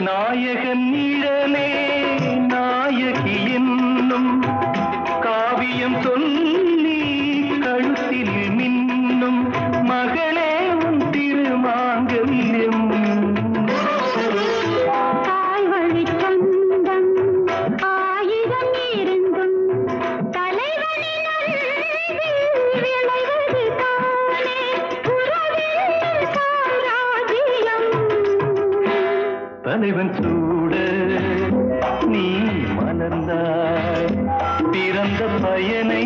நாயகன் நிழலே நாயகி என்னும் காவியம் சொன்ன தலைவன் சூட நீ மலர்ந்தாய். பிறந்த பயனை